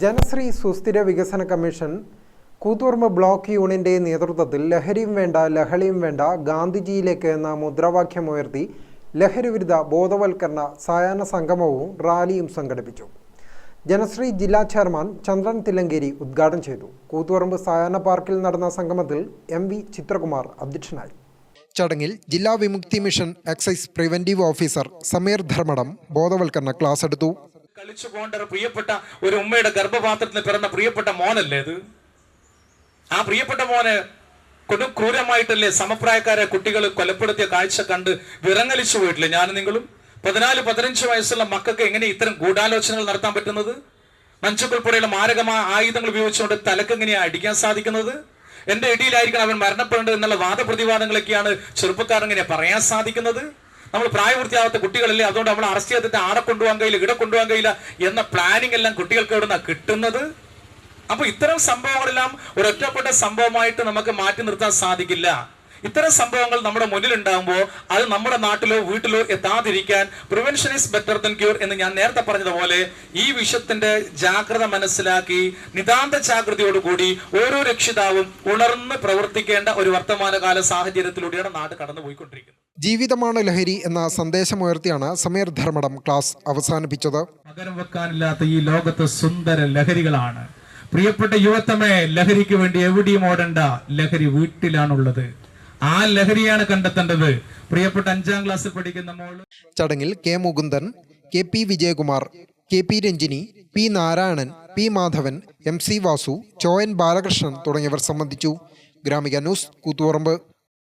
ജനശ്രീ സുസ്ഥിര വികസന commission Koothuparamba block യൂണിയന്റെ നേതൃത്വത്തിൽ ലഹരിയും വേണ്ട ലഹളിയും വേണ്ട ഗാന്ധിജിയിലേക്ക് എന്ന മുദ്രാവാക്യമുയർത്തി ലഹരിവിരുദ്ധ ബോധവൽക്കരണ സായാഹ്ന സംഗമവും റാലിയും സംഘടിപ്പിച്ചു. ജനശ്രീ ജില്ലാ ചെയർമാൻ ചന്ദ്രൻ തില്ലങ്കേരി ഉദ്ഘാടനം ചെയ്തു. കൂത്തുപറമ്പ് സായാഹ്ന പാർക്കിൽ നടന്ന സംഗമത്തിൽ എം വി ചിത്രകുമാർ അധ്യക്ഷനായി. ചടങ്ങിൽ ജില്ലാ Vimukthi mission excise preventive officer Sameer Dharmadam ബോധവൽക്കരണ ക്ലാസ് എടുത്തു. കളിച്ചു പോകേണ്ട ഒരു പ്രിയപ്പെട്ട ഒരു ഉമ്മയുടെ ഗർഭപാത്രത്തിൽ പിറന്ന പ്രിയപ്പെട്ട മോനല്ലേ ഇത്? ആ പ്രിയപ്പെട്ട മോനെ കൊടും ക്രൂരമായിട്ടല്ലേ സമപ്രായക്കാരെ കുട്ടികൾ കൊലപ്പെടുത്തിയ കാഴ്ച കണ്ട് വിറങ്ങലിച്ചു പോയിട്ടില്ലേ ഞാനും നിങ്ങളും? പതിനാല് പതിനഞ്ച് വയസ്സുള്ള മക്കൾക്ക് എങ്ങനെ ഇത്തരം ഗൂഢാലോചനകൾ നടത്താൻ പറ്റുന്നത്? മഞ്ചുക്കുൾപ്പെടെയുള്ള മാരകമായ ആയുധങ്ങൾ ഉപയോഗിച്ചുകൊണ്ട് തലക്ക് എങ്ങനെയാണ് അടിക്കാൻ സാധിക്കുന്നത്? എന്റെ ഇടിയിലായിരിക്കണം അവൻ മരണപ്പെടേണ്ടത് എന്നുള്ള വാദപ്രതിവാദങ്ങളൊക്കെയാണ് ചെറുപ്പക്കാരൻ എങ്ങനെ പറയാൻ സാധിക്കുന്നത്. നമ്മൾ പ്രായപൂർത്തിയാവാത്ത കുട്ടികളല്ലേ അതുകൊണ്ട് നമ്മൾ അറസ്റ്റ് ചെയ്തിട്ട് ആടെ കൊണ്ടുപോകാൻ കഴിയില്ല ഇവിടെ കൊണ്ടുപോകാൻ കഴിയില്ല എന്ന പ്ലാനിങ് എല്ലാം കുട്ടികൾക്ക് എവിടെ കിട്ടുന്നത്? അപ്പൊ ഇത്തരം സംഭവങ്ങളെല്ലാം ഒരൊറ്റപ്പെട്ട സംഭവമായിട്ട് നമുക്ക് മാറ്റി നിർത്താൻ സാധിക്കില്ല. ഇത്തരം സംഭവങ്ങൾ നമ്മുടെ മുന്നിൽ ഉണ്ടാകുമ്പോൾ അത് നമ്മുടെ നാട്ടിലോ വീട്ടിലോ എത്താതിരിക്കാൻ prevention is better than cure എന്ന് ഞാൻ നേരത്തെ പറഞ്ഞതുപോലെ ഈ വിഷയത്തിന്റെ ജാഗ്രത മനസ്സിലാക്കി നിതാന്ത ജാഗ്രതയോടുകൂടി ഓരോ രക്ഷിതാവും ഉണർന്ന് പ്രവർത്തിക്കേണ്ട ഒരു വർത്തമാനകാല സാഹചര്യത്തിലൂടെയാണ് നാട് കടന്നുപോയിക്കൊണ്ടിരിക്കുന്നത്. ജീവിതമാണ് ലഹരി എന്ന സന്ദേശമുയർത്തിയാണ് സമീർ ധർമ്മടം ക്ലാസ് അവസാനിപ്പിച്ചത്. പകരം വെക്കാനില്ലാത്ത ഈ ലോകത്ത് സുന്ദര ലഹരികളാണ്. പ്രിയപ്പെട്ട യുവത്തമേ ലഹരിക്ക് വേണ്ടി എവിടെയും ഓടണ്ട ലഹരി വീട്ടിലാണുള്ളത്. ആ ലഹരിയാണ് കണ്ടെത്തേണ്ടത്. പ്രിയപ്പെട്ട അഞ്ചാം ക്ലാസ് പഠിക്കുന്ന മോൾ ചടങ്ങിൽ K Mukundan K P Vijayakumar K P Ranjini P Narayanan P Madhavan M C Vasu Choyan Balakrishnan തുടങ്ങിയവർ സംബന്ധിച്ചു. ഗ്രാമിക ന്യൂസ് കൂത്തുപറമ്പ്.